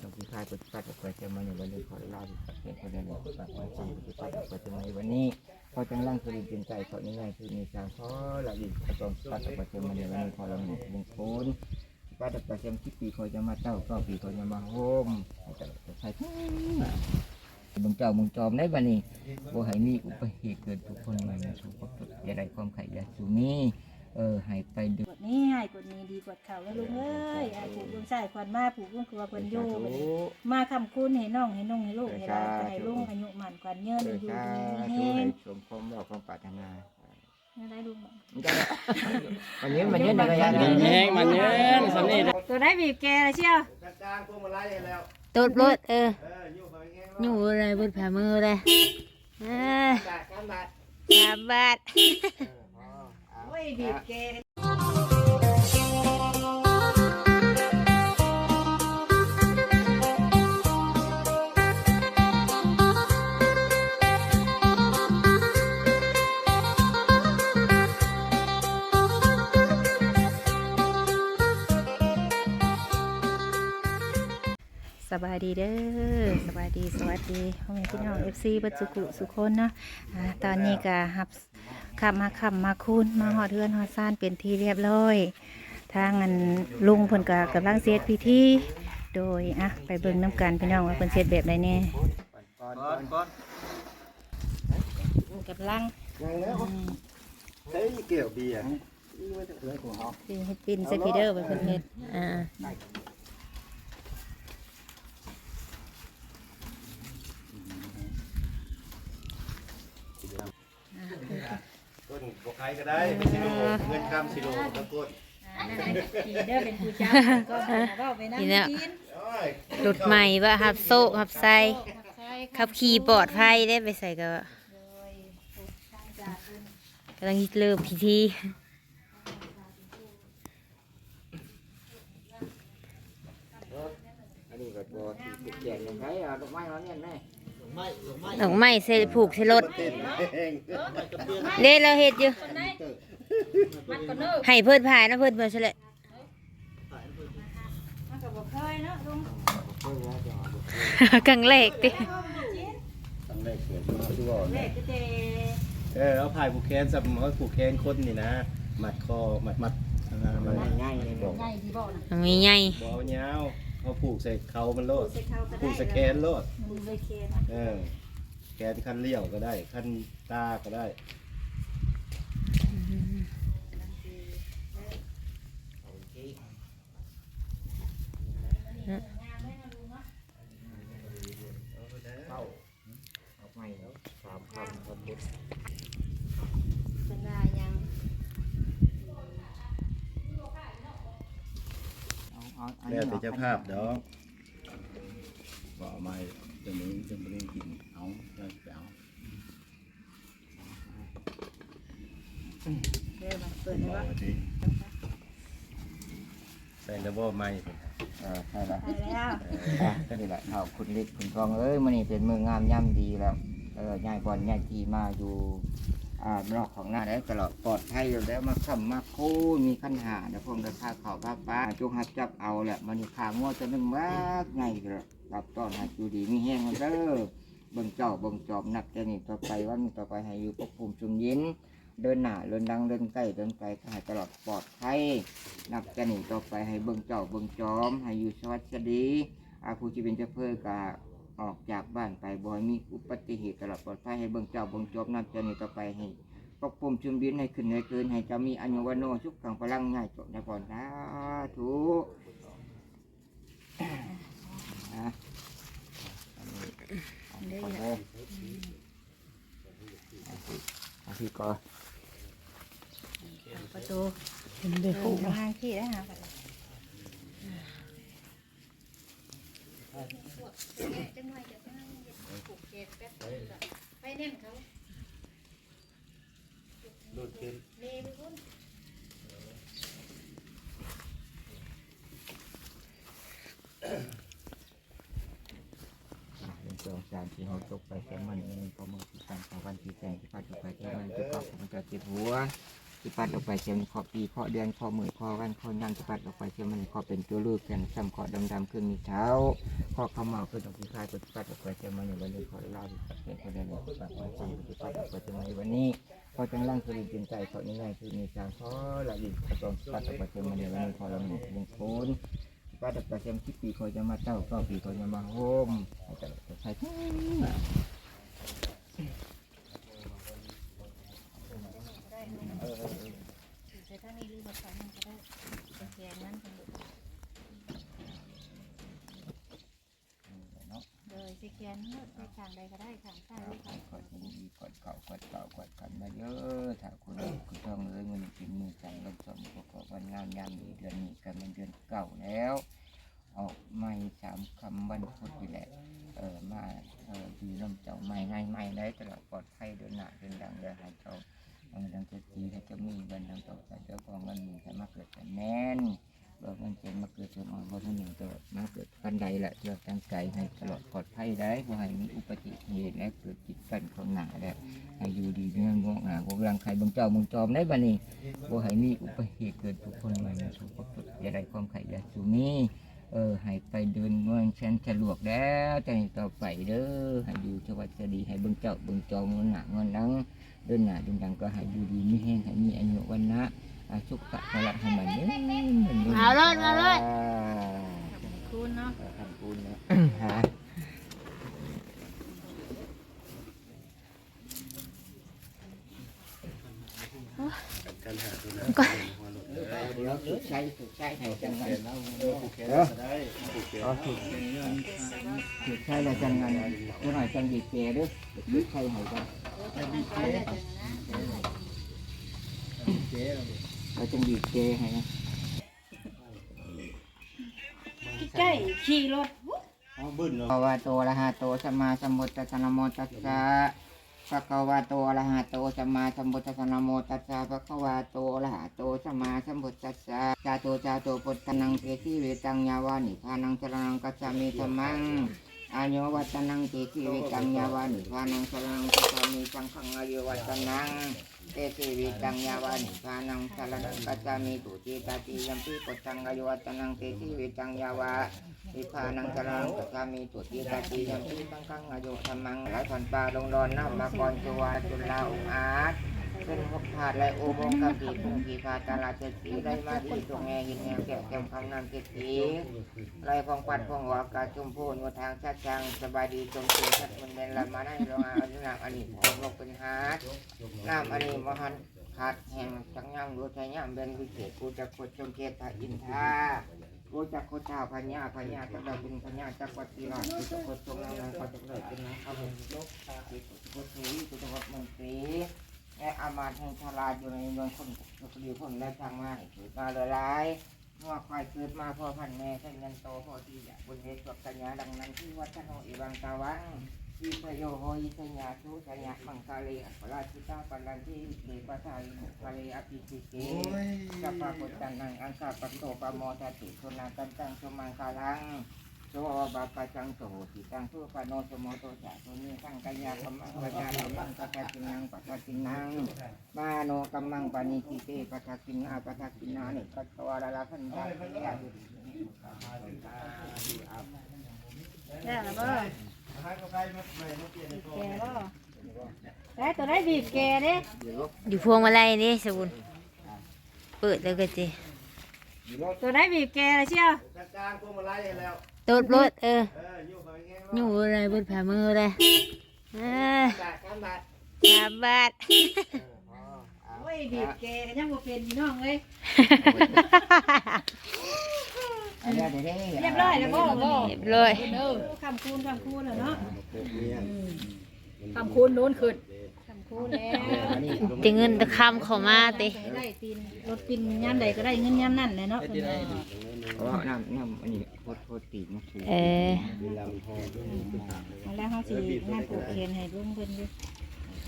เป็นต้องพิพาทปฏิบัติออกไปจะมาในวันนี้ขอลาที่ประเทศคนเดียวปฏิบัติความปฏิบัติออกไปจะมาในวันนี้ขอจังร่างสุริจินใจขอในงานคือมีสามขอละอิประกอบปฏิบัติออกไปจะมาในวันนี้ขอละหนึ่งมงคลปฏิบัติจำที่ปีขอจะมาเต้าก็ปีขอจะมาโฮมจะใช้มึงเจ้ามึงจอมได้บันนี้บ่ให้มีอุบัติเหตุเกิดทุกคนมาในสุขภาพอย่าได้ความไข่ยาสูมี เออให้ไปดูกดนี้ให้กดนี้ดีกดเข่าแล้วลุงเอ้ยไอ้ผูกลุงใส่ควันมาผูกลุงครัวควันโยบัดนี้มาคำคุณให้น้องให้น้องให้ลูกให้หลานก็ให้ลุงอายุหมันกวันเยินเอออยู่สาดีธุแห้ให้งสมความรักความปรารถนาอะไรลุงบอกวันนี้มันเย็นในระยะมันแห้งมันเย็นสำนีตัวได้บีบแกเลยเชียวตดรถเอออยู่อะไรบนผ่ามือเลยเออสามบาทโอ้ยบี บแกสบายดีเด้อสบายดีสวัสดีพ่อแม่พี่น้องเอฟซีบัจจุกุสุคนเนาะอ่าตอนนี้ก็หับ ขับมาขับมาคูนมาหอดเทือนหอดซ่านเป็นที่เรียบร้อยทางอันลุงเพิ่นก็กำลังเซตพิธีโดยอะไปเบิ่งน้ำกันพี่น้องว่าเพิ่นเซตแบบใดแน่ก่อนก่อนก่อนกำลังเฮ้ยเกี่ยวเบียร์สิเฮ็ดปินใส่พีเดอร์ไปเพิ่นเฮ็ดอ่า ก้นบกใครก็ได้สิโลเงินคำสิโลตะก้นพีเดอร์เป็นผู้จ้าก็เว้าไปนั่งนี่แหละกินรถใหม่ว่าหับโซ่หับใส่ขับขี่ปลอดภัยได้ไปใส่ก็กำลังเริ่มพิธีอันนี้ก็ตัวที่ผูกแขนยังไงเอาดอกไม้มาเนี่ยแม่ ดอกไม้ใส่ผูกใส่รถเด้เราเฮ็ดอยู่ให้เพิ่นพายนะเพิ่นเพิ่นใช่เลยมันก็บ่เคยเนาะลุงเพื่อว่าจะเอาดอกครั้งแรกติตั้งแรกเกิดมาดูว่าเด็กก็เจเออเอาพายผูกแขนสับเขาผูกแขนคนนี่นะมัดคอมัดมัดอันนั้นมันไม้ง่ายเลยบอกใหญ่ดีบ่นะมันมีใหญ่บเอาเงาว เอาผูกใส่เขามันโลดใส่เข้าก็ได้ผูกใส่แขนโลดมือเลยเคนนะเออแขนคันเลี้ยวก็ได้คันตาก็ได้ เข้าเอาไม้สามคำครับพุทธ เป็นได้ยัง เอาเอาอันแล้นี้วแต่เจ้าภาพเดี๋ยวบอกเอามาจะมึงจะไม่ได้กินเอาจะไปเอาเดี๋ยวมาเปิดบได้อกปะว่าดิใส่ดับเบิลไม้เออใช่แล้วได้แล้วอะนี่แหละเอาคุณฤทธิ์คุณทองเอ้ยมันนี่เป็นมืองามย่ำดีแล้วเออยายบอลยายทีมาอยู่อ่านอกของหน้าได้ตลอดปลอดภัยอยู่แล้วมาค้ำมา คูมีขั้นหาเดี๋ยวพงจะพาเขาพาป้าจุกหัดจับเอาแหละมันนี่ขางวจะนึ่งว่าไงก็รับต้อนให้ดูดีมีแห้งเด้อเบิ่งเจ้าเบิ่งจอบนับแต่นี่ต่อไปวันต่อไปให้อยู่ปกภูมิชุมยินเดินหน้าเดินดังเดินใกล้เดินไกลก็ให้ตลอดปลอดภัยนับแต่นี่ต่อไปให้เบิ่งเจ้าเบิ่งจอม ให้อยู่สวัสดีอาผู้ที่เป็นเจ้าเพื่อกาออกจากบ้านไปบ่ให้มีอุบัติเหตุตลอดปลอดภัยให้เบิ่งเจ้าเบิ่งจอมนับแต่นี่ต่อไปให้ ปกภูมิชุมยินให้ขึ้นให้เกินให้เจะมีอายุวันโนสุขขังพลังง่ายจบนะก่อนนะทุกอะอันนี้อันนี้ก่อนเลยอันที่ก่อนประตูเห็นเด็กผูกห้างที่ได้ฮะไปเน่นเขา ดูดขึ้นอะเป็นสองสามที่เขาตกไปแค่มันเองพอมือที่สามของวันที่แสงที่พัดออกไปแค่มันจะตกมันจะเจ็บหัวที่พัดออกไปเช่นขอปีขอเดือนขอมือขอวันขอยันที่พัดออกไปเช่นมันขอเป็นตัวลูกแก่นซ้ำขอดำดำๆขึ้นมีเท้าข้อคำมาคือต้องพิพายปฏิบัติเปิดเจอมาในวันนี้ขอลาที่ประเทศคนเดียวในปฏิบัติความปฏิบัติเปิดเจอมในวันนี้ พอจังร่างสุริจินใจขอในงานคือมีสามข้อละดิประตองปฏิบัติเจอมาในวันนี้ขอละหนึ่งมงโคลปฏิบัติเจอที่ปีคอยจะมาเจ้าก็ปีคอยจะมาโฮมจะจะใช้ใส่ท่านี้ลืมมาใส่มันก็ได้เป็นแกนนั้น เป็นเลยใส่แกนเนาะใส่ข้างใดก็ได้ข้างซ้ายหรือข้างกดมีกดเก่ากดเก่ากดกันมาเยอะถ้าคุณคุณต้องเลยเงินกินมือจังลมสมประกอบวันงานยามดีเดือนนี้กันเป็นเดือนเก่าแล้ว ออกไม่สามคำวันพุธนี่แหละเออมาเออดีน้ำเจ้าไม่ง่ายไม่ได้ตลอดปลอดภัยเดินหน้าเดินดังเดินหายเจ้ามันดังจะตีให้เจะมีเงินดังตกใจเจ้าของเงินมีแต่มาเกิดแต่แน่น เบิกเงินเจนมาเกิดจนอ่อนบ่ทุนหนึ่งตลอดมาเกิดกันใดแหละเจ้าตั้งใจให้ตลอดปลอดภัยได้บ่ให้มีอุบัติเหตุและเกิดจิตกันคนหนาแล้วให้อยู่ดีเรื่องงอกหนาบ่รังใครบังเจ้าเบังจอมได้บัดนี้บ่ให้มีอุบัติเหตุเกิดทุกคนมาในทุกข์อย่าได้ความไข่ยาสูมีเออให้ไปเดินเมืองฉันสะดวกแล้วแต่ต่อไปเด้อให้อยู่จังหวัดจะดีให้เบิ่งเจ้าเบิ่งจองเงินหนาเงินดังเดินหนาเดินดังก็ให้อยู่ดีมีแห้งให้มีอายุวันนะ อาสุขะพละให้มันเด้อเอาเลยเอาเลยคูณเนาะทำบุญนะฮะกันหาตัวนั้น เดี๋ยวถูกใช้ถูกใช้ให้จังงันเนาะผูกแขนก็ได้ผูกแขนอ๋อถูกถูกใช้แล้วจังงันเท่าไหร่จังดีเจเด้อถูกใช้ให้จังเจ๊แล้วจังดีเจให้นะใกล้ขี่รถเอาบึ้นเนาะภะคะวะโตอะระหะโตสัมมาสัมพุทธัสสะนะโมตัสสะภะคะวะโตอะระหะโตสัมมาสัมพุทธัสสะนะโมตัสสะภะคะวะโตอะระหะโตสัมมาสัมพุทธัสสะจาโตจาโตพุทธังเตติเวตังยาวานิพานังสรณังกัจจามิธัมมังอายุวัตนังเตติเวตังยาวานิพานังสรณังกัจจามิสังฆังอายุวัตนัง เตติเวตังยาวานิพานังสรนังกัจจามิตุจิตาติยัมปิปตังกายวัตนังเตติเวตังยาวานิพานังกรังกัจจามีตุจิตาตียัมพีตั้งข้งอายุธรรมังหลายพันปลาลงดอนน้ำมาก่อนจวาจุลาอุอาจ กถาดและอุโมงค์กำปีพุงปีพาตาลาเจตีได้มาดีตรงแงหินแงแก้วแก้มคำนำเจตีไรพองปัดพองหัวกาจุมพูนวทางชัดจังสบายดีจงเสียชัดมันเป็นละมาได้ลงอาอันนี้นำอันนี้ของโลงเป็นฮาร์ดน้ำอันนี้มหันขาดแห่งจังย่ำดูใจย่ำเป็นวิเศษกูจะขดจงเกตอินทารู้จักโคชาพญาพญาจักรบุญพญาจักรวัติราชกุศลโคตรงนั้นนั้นก็จะเลยเป็นนางข้าพเจ้ากุศลโคตรีกุศลวัดมนตรี และอามาตย์แห่งชาลาอยู่ในเมืองคนสุขดีคนและทางมาเกิดมาเลยร้ายเมื่อควายเกิดมาพ่อพันแม่ท่านเงินโตพ่อที่อยากบุญเดชกัญญาดังนั้นที่วัดชโนอิวังตาวังที่พโยโหยิสัญญาทุสัญญามังคาลีอัปราชิตาปันนันที่เดปะทายมุคาลีอภิสิเกสัพพะพุทธังนังอังคาปัสโตปโมทติสุนากันตังสมังคาลัง โสบาปะจังโสติตังทุปะโนสมโตจะตุนีสังกัญญากัมมังปัญญากัมมังปัทกินังปัทกินังมาโนกัมมังปานิทิเตปัทกินาปัทกินานิปัตตวาระพันธะได้แล้วบ่ให้เขาไปมาใหม่มาเปลี่ยนบีบแกบ่ได้ตัวได้บีบแก่เด้อยู่พวงมาลัยนี่สบุนเปิดแล้วก็จีตัวได้บีบแกเลยเชียวกลางพวงมาลัยแล้ว ตดรถเออเอออยู่ไปแห้งอยู่อะไรบนผ่ามือเลยเออบาทสามบาทสามบาทโอ้ยบีบแกกันยังบ่เป็นพี่น้องเลยอันนี้เดี๋ยวนี้เรียบร้อยแล้วบ่บ่เรียบร้อยเด้อคำคูณคำคูณแล้วเนาะเนี่ยคำคูณโน้นขึ้นคำคูณแล้วอันนี้จะเงินตะคำเข้ามาติได้ตีนรถปินย่ำใดก็ได้เงินย่ำนั่นแหละเนาะ อ๋อน้ำน้ำอันนี้โคตรโคตรตีมันสูงเออเวลามันพอด้วยเอาแล้วเขาสิงานปลูกเคนให้ลุงเพิ่นอยู่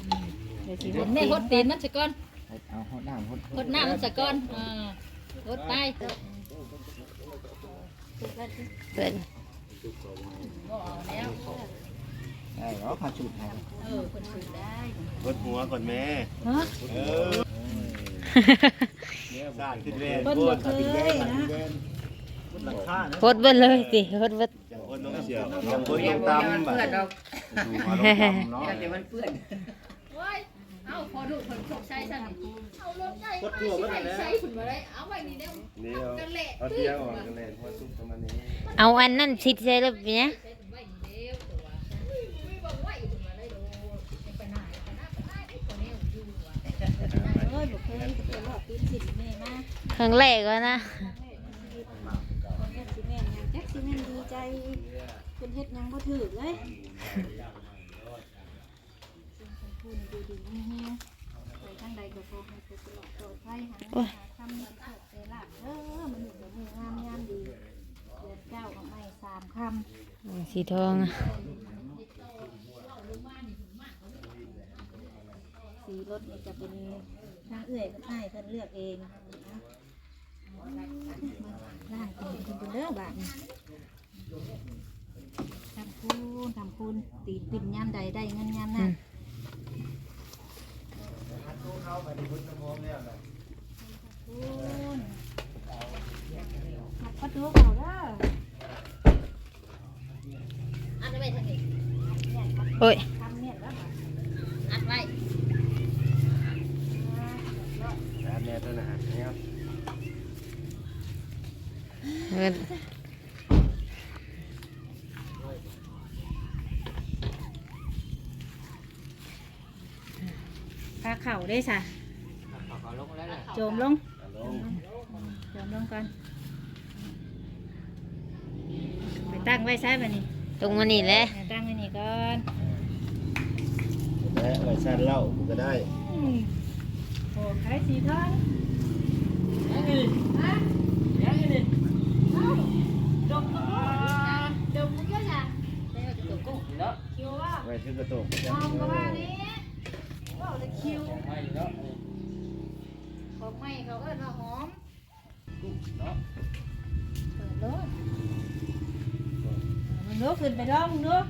อืมเดี๋ยวสิเพิ่นแม่หดตีนมันสะก้อนเอาหดน้ำหดหดหน้ามันสะก้อนอ่าหดไปเปิดบ่เอาแล้วได้เหรอพาสูตรให้เออคนสูงได้กดหัวก่อนแม่ฮะเออสร้างขึ้นแวนเพิ่นบ่เคยนะหลังคานะ พดเบิดเลยติพดเบิดจังหวคนลงเสียวลงคนลงตำบัดเพื่อนเราดูมาลงตำเนาะเดี๋ยวมันเปื้อนว้ายเอาพอดูคนชกใช้สั่นเอารถใหญ่กดตัวมันแล้วใช้ขุนมาได้เอาไว้นี่เด้อนี่เอากันแหละเอาเตียงออกกันเลยเพราะซุปประมาณนี้เอาอันนั้นชิดใส่แล้วเนี่ยใช้ขุนไว้นี่เด้อตัวไม่บอกไว้ขุนมาได้โดไปไหนไปไหนไปไหนไอ้คนนี้อยู่ว่ะเอ้ยบ่เคยเคยรอดตีนสินแม่มาครั้งแรกก็นะ คนเฮ็ดสิแม่นหยังจักสิแม่นดี ใจเพิ่นเฮ็ดหยังบ่ถูกเลยคุณดูดีนี่แฮงไปทางใดก็ขอให้สุขปลอดปลอดภัยหาเงินหาคำเงินโชคได้ลาภเด้อมันอยู่กับมืองามยามดีเดือนเก้ากับไม้สามคำสีทองอะสีรถนี่จะเป็นทางเอื้อยกับอ้ายเพิ่นเลือกเองนะล่างเป็นคุณเป็นเด้อบาทนี่ ทำคุณทำคุณตีปิ่นยามใดได้เงินยามนั้นคุณขับประตูเขาเด้ออัดไว้ทางนี้โอ้ยทำเนี่ยแล้วบาทอัดไว้แล้วแม่ตัวน่ะเนี่ยเงิน พาเข่า ได้สะขอลงแล้วแหละโจมลงลงโจมลงก่อนไปตั้งไว้ใช่ไหมนี่ตรงมานี่แหละไปตั้งไว้นี่ก่อนและไว้ชั้นเหล้ากูก็ได้โอ้ขายสีทองดมดมมุกเยอะจังได้เอาจะตัวกุ้งเนาะคิวว่าไว้ที่กระโตกมองก็ว่านี่ ว่าเลยคิวไม่เนาะของไม่เขาเอิ้นว่าหอมเนาะเปิดรถมันลุกขึ้นไปร้องลุก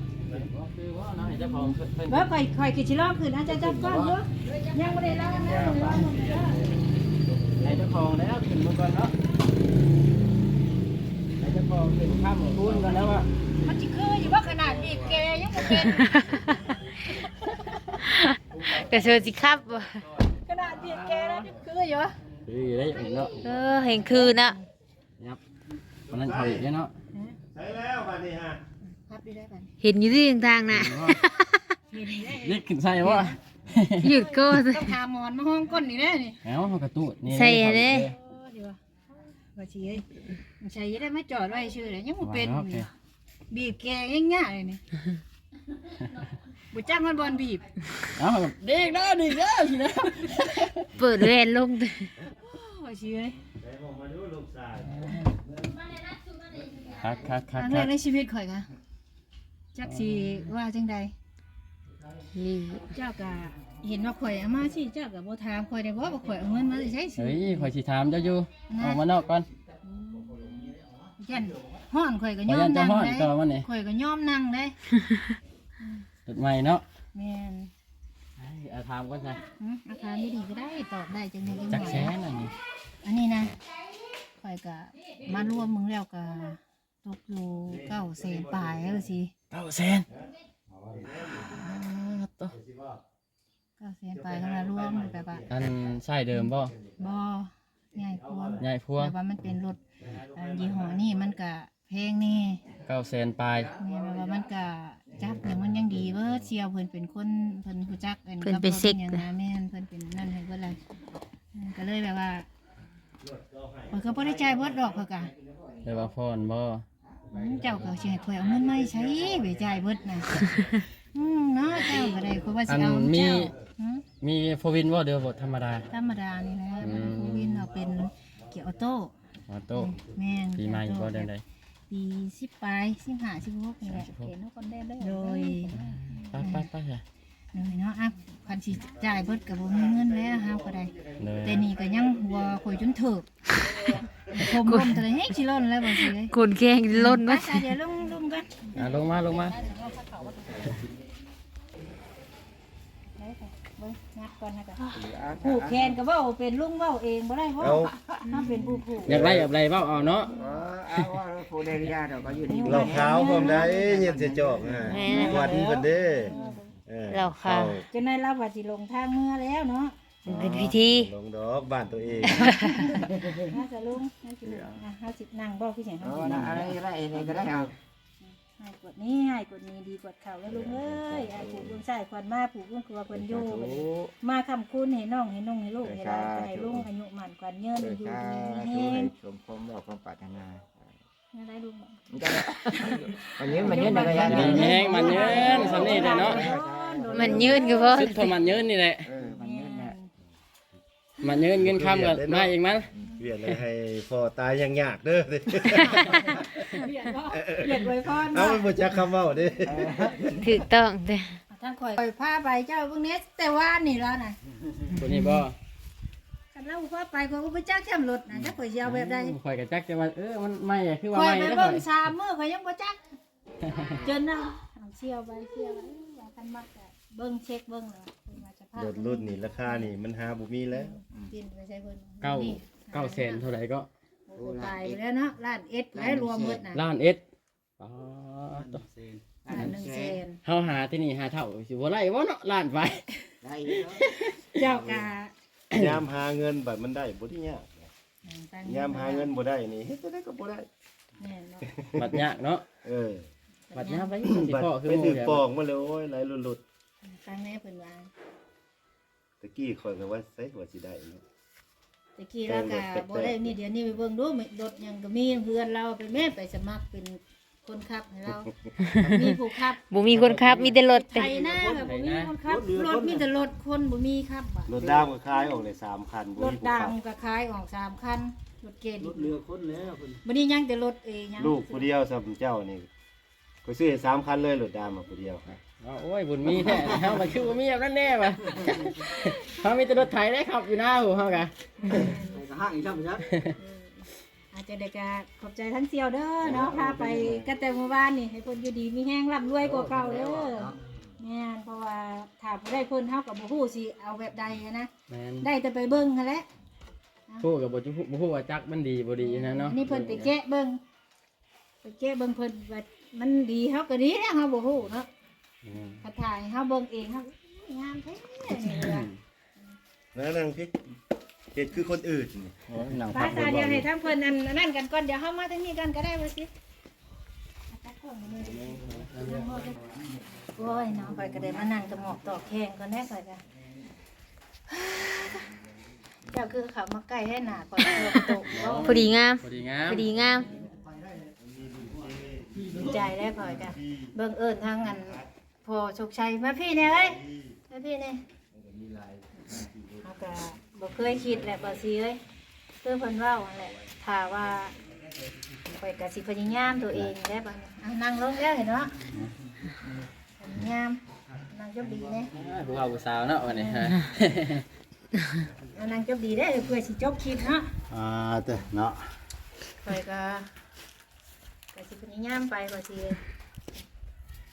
ก็คือว่าน้าเจ้าของเพิ่นว่าคอยคอยกิจร้องขึ้นอาจจะจับก้อนลุกยังไม่ได้ร้องนะยังไม่ได้ร้องนะให้เจ้าของแล้วขึ้นมาก่อนเนาะให้เจ้าของขึ้นข้ามคูนกันแล้วอะมันจะคืออยู่ว่าขนาดนี้แกยังไม่เป็น กระเสือสิครับบ่ขนาดนี้แกแล้วนี่คืออยู่วะคือได้อีกเนาะเออเห็นคืนน่ะยับมันนั่นเขาอีกเนาะใช่แล้วบัดนี้ฮะครับดีได้ป่ะเห็นอยู่ที่ทางๆน่ะนี่ขึ้นใส่ว่าหยุดก็ต้องพาหมอนมาห้องก้นนี่แน่นี่เอ้าเขากระตุ้นนี่ใส่อันนี้โอ้ดีวะว่าชีเอ้ยมันใช้ได้ไม่จอดไว้ชื่อเลยยังไม่เป็นนี่บีบแกง่ายๆเลยนี่ บุจ้างมันบอลบีบเอ้าเด็กเด้อเด็กเด้อสินะเปิดเรียนลงว่าชีเอ้ยได้บอกมาดูลูกชายคักคักคคักรั้งแรกในชีวิตข่อยค่ะจักสีว่าจังใดนี่เจ้ากะเห็นว่าข่อยเอามาสิเจ้ากับโบถามข่อยได้บ่ว่าข่อยเอาเงินมาใช้สิเฮ้ยคอยสิถามเจ้าอยู่ออกมานอกก่อนยันห้อนข่อยก็ขอยยอยัมนจะนั่งฮ้อนได้ก็วันนี้ข่อยก็ยอมนั่งได้จุ ดใหม่เนาะแม่นเอาถามก่อนจ้ะอืมอาคารไม่ดีก็ได้ตอบได้จังไดจังจักหวะแสนอันนี้อันนี้นะข่อยก็มารวมมึงแล้วก็ตกอยู่เก้าแสนปลายแล้วสิเก้าแสนตัวเก้าแสนปลายกันมารวมแบบว่าอันใช่เดิมบ่บ่ใหญ่พวงใหญ่พวงแบบว่ามันเป็นรถอ่ายี่ห้อนี่มันก็แพงนี่ เก้าแสนปลาย แม่แบบว่ามันก็จับอย่างมันยังดีเบิดเชียวเพิ่นเป็นคนเพิ่นรู้จักอัเพิ่นไปเซ็ก อย่างนะแม่นเพิ่นเป็นนั่นให้เพิ่นเลยอืมก็เลยแบบว่าข่อยก็บ่ได้จ่ายเบิดดอกเขาก็เดี๋ยวว่าพรบ่อืมเจ้าก็สิให้ข่อยเอาเงินมาให้ใช้ไปจ่ายเบิดน่ะอืมเนาะเจ้าก็ได้ข่อยว่าสิอันเอามีเจ้าอืมมีโฟวินบ่เดือบธรรมดา ธรรมดานี่แหละอืมโควินเอาเป็นเกียร์ออโต้ออโต้แม่นปีใหม่บ่เดือนใด ปีสิบปลายสิบห้าสิบหกนี่แหละเห็นทุกคนได้เลยโดยไปไปไปจ้ะโดยเนาะอะคันสิจ่ายเบิดก็บ่มีเงินแล้วเฮาก็ได้เลยแต่นี่ก็ยังหัวข่อยจนถึกผมลมแต่ละเฮ้ยชิล่นแล้วบ่สิเอ้ยคนแกงล้นมามาเดี๋ยวลงลงกันอะลงมาลงมา เบิ่งงัดก่อนนะจ๊ะอะผูกแขนก็เว้าเป็นลุงเว้าเองบ่ได้เพราะเอา ถ้าเป็นผู้ผูกอยากไล่แบบไรเบ้าเอาเนาะเออเอาว่าโฟเดริยาเราก็อยู่นี่เราขาวพร้อมได้เย็นเสียจอกอะหวันเพิ่นเด้ออเราขาว จนได้รับว่าสิลงทางเมื่อแล้วเนาะเป็นพิธีลงดอกบ้านตัวเองน่าจะลุงน่าสิลุงอะเฮาสินั่งบ่คือหยังเอาเฮาสินะนั่งอะไรอะไรอะไรก็ได้เอา ให้กดนี้ให้กดนี้ดีกดเข่าแล้วลุงเอ้ยให้ผูกลุงใส่ควันมาผูกลุงครัวเพิ่นอยู่บัดนี้มาคำคุณให้น้องให้น้องให้ลูกให้หลานให้ลุงอายุหมันกว่าเยินเอออยู่จ้าดีมีทุแฮให้งสมความบอกความปรารถนาไม่ได้ลุงบอกมันจะมันยืนมันยืนในระยะดีแห้งมันเยินสำนี่เลยเนาะมันยืนก็พอชุดพอมันเยินนี่แหละ มันเยินเงินคำกับมาเองมั้ยเวียนเลยให้พ่อตายยังยากเด้อสิเปลี่ยนบ่เปลี่ยนไว้พรเอาไปบ่จักคำเว้าเด้ถูกต้องเด้อทางข่อยข่อยพาไปเจ้าเบิ่งเน็ตแต่ว่านี่แล้วน่ะตัวนี้บ่คันเราพาไปข่อยบ่ไปจักแคมรถน่ะจักข่อยสิเอาแบบใดข่อยกับจักจะว่าเออมันไม่อะคือว่าข่อยไม่ไปแล้วเบิ่ข่งอยสามมื้อข่อยยังบ่จักจนน่ะเอาเชี่ยวไปเชี่ยวไปว่ากันมักก็เบิ่งเช็คเบิ่งแล้ว รถรุ่นนี่ราคานี่มันหาบ่มีแล้วกินไปใช้เพิ่นเก้านี่เก้าแสนเท่าไหร่ก็โอ้ตายไปแล้วเนาะล้านเอ็ดแล้วรวมหมดน่ะล้านเอ็ดอ๋อตัวล้านหนึ่งแสนเฮาหาที่นี่หาเท่าสิบ่ไล่บ่เนาะล้านไปได้เจ้ากะยามหาเงินบัดมันได้บ่ได้ยากยามหาเงินบ่ได้นี่เฮ็ดจังไดก็บ่ได้แน่นเนาะบัดยากเนาะเออบัดยากไปสิบัดพ่อคือไปหมู่ถึงแถวปองมาเลยโอ้ยไหลหลุดครั้งแนี้เพิ่นว่าๆ ตะกี้ข่อยก็ว่าใส่ว่าสิได้เนาะ ตะกี้แล้วก็บ่ได้มีเดี๋ยวนี้ไปเบิ่งดูมีรถยังก็มีเพื่อนเราไปแม่ไปสมัครเป็นคนขับให้เรา มีผู้ขับบ่มีคนขับ มีแต่รถไทยหน้าแบบบ่มีคนขับรถมีแต่รถคนบ่มีครับอะรถดาวก็คายออกเลย3คันบ่รถมีผู้ดัขังบก็ขายออกสามคันรถเกณฑ์รถเรือคนแล้วคนบ่นี้ยังแต่รถเองยังลูกผู้เดียวสำเจ้านี่ก็ซื้อให้สามคันเลยรถดาวมาผู้เดียว อ๋อโอ้ยบุญมีแท้เฮามันคือบ่มีแบบนั้นแน่ว่ะเฮามีแต่รถไถได้ขับอยู่หน้าหูเฮากะอาจจะได้กะขอบใจทั้งเสี่ยวเด้อเนาะพาไปกันแต่เมื่อวานนี่ให้เพิ่นอยู่ดีมีแห้งร่ำรวยกว่าเก่าเด้อแม่นเพราะว่าถ้าบ่ได้เพิ่นเฮาก็บ่ฮู้สิเอาแบบใดอะนะแม่นได้แต่ไปเบิ่งหั่นแหละพูดกับบ่จุบ่ฮู้ว่าจักมันดีบ่ดีนะเนาะอันนี่เพิ่นไปแกะเบิ่งไปแกะเบิ่งเพิ่นว่ามันดีเฮาก็ดีแล้วเฮาบ่ฮู้เนาะ อืมถ้าถ่ายเฮาเบิ่งเองเฮางามแท้นี่ว่านั่นนั่งพี่เฮ็ดคือคนอื่นนี่โอ้ยหนังป้าตาเดียวให้ทั้งเพิ่นอันนั่นกันก่อนเดี๋ยวเฮามาทางนี้กันก็ได้ว่าสิโอ้ยน้องข่อยก็ได้มานั่งตะหมอกตอกแข้งก่อนแน่ข่อยก็เจ้าคือเขามาใกล้ให้หน้าข่อยตกตกพอดีงามพอดีงามพอดีงามดีใจแล้วข่อยก็เบิ่งเอิ้นทางอัน พอโชคชัยมาพี่เนี่ยเอ้ยมาพี่เนี่ยเฮาก็บ่เคยคิดแหละบ่สิเอ้ยคือเพิ่นเว้าหั่นแหละถ้าว่าข่อยก็สิพยายามตัวเองได้บัดนี้อะนั่งลงแล้วเห็นเนาะพยายามนั่งจบดีแน่ผู้ว่าผู้สาวเนาะวันนี้ฮะเอานั่งจบดีได้อเพื่อสิจบคลิปเนาะอ่าเด้อเนาะข่อยก็ก็สิพยายามไปข่อยสิ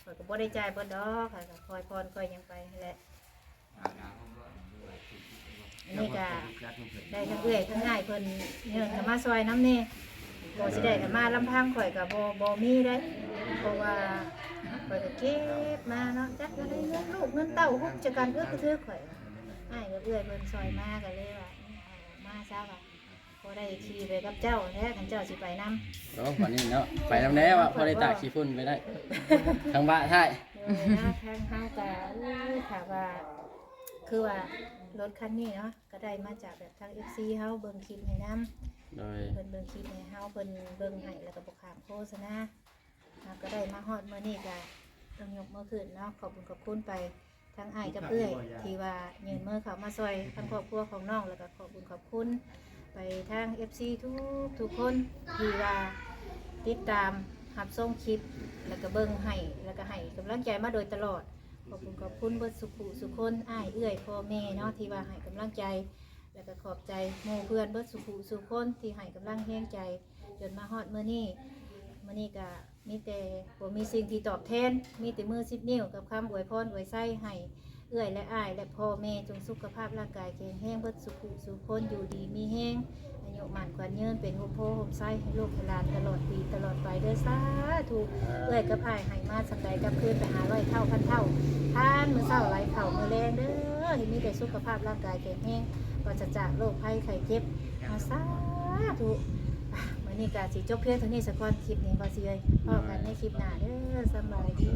ข่อยก็บ่ได้จ่ายเบิดดอกข่อยก็คอยพรคอยหยังไปนั่นแหละอันนี้ก็ได้ทั้งเอื้อยทั้งง่ายเพิ่นเนื่องมาซอยน้ำนี่บ่สิได้ก็มาลำพังข่อยก็บ่บ่มีได้เพราะว่าข่อยก็เก็บมาเนาะจักก็ได้เงินลูกเงินเต้าฮุบจะกันเอื้อกระทึกข่อยอ้ายก็เอื้อยเพิ่นซอยมาก็เลยว่าเอามาซะว่า พอได้ขี่ไปกับเจ้าแท้คันเจ้าสิไปนำโอ้วันนี้เนาะไปนำแล้วอะพอได้ตากขี้ฝุ่นไปได้ ทางบ้านใช่โดยนะทางเฮาก็อู้ค่ะว่า คือว่ารถคันนี้เนาะก็ได้มาจากแบบทาง FC เฮาเบิ่งคลิปให้นํโดยเพิ่นเบิ่งคลิปให้เฮาเพิ่นเบิ่งให้แล้วก็บ่ขามโฆษณาเราก็ได้มาฮอดมื้อนี้ก็ต้องยกมือขึ้นเนาะขอบคุณขอบคุณไปทั้งอ้ายกับเอื้อยที่ว่ายืนมือเข้ามาซอยทั้งครอบครัวของน้องแล้วก็ขอบคุณขอบคุณ ไปทาง FC ทุกทุกคนที่ว่าติดตามรับชมคลิป แล้วก็เบิ่งให้ แล้วก็ให้กำลังใจมาโดยตลอด ขอบคุณขอบคุณเบิดสุขุสุคนอ้ายเอื้อยพ่อแม่เนาะที่ว่าให้กำลังใจ แล้วก็ขอบใจหมู่เพื่อนเบิดสุขุสุคนที่ให้กำลังแห้งใจจนมาฮอดมื้อนี้มื้อนี้ก็มีแต่บ่มีสิ่งที่ตอบแทน มีแต่มือสิบนิ้วกับคำอวยพรอวยไส้ให้ เอื้อยและอ้าย และพ่อแม่จงสุขภาพร่างกายแข็งแรงเบิดสุขุสุขคนอยู่ดีมีแห้งอายุมันกว่ายืนเป็นโฮมโพโฮมไส้ให้ลูกให้หลานตลอดปีตลอดไปเด้อสาธุเอื้อยกับอ้ายให้มาสังใดกับคืนไปหาร้อยเท่าพันเท่าทานมือเช้าไหลเข่ามือแรงเด้อให้มีแต่สุขภาพร่างกายแข็งแรงปราศจากโรคภัยไข้เจ็บอาสาธุอะมื้อนี้ก็สิจบเพียงเท่านี้สักก่อนคลิปนี้บ่สิเอ้ยพบกันในคลิปหน้าเด้อสบายดี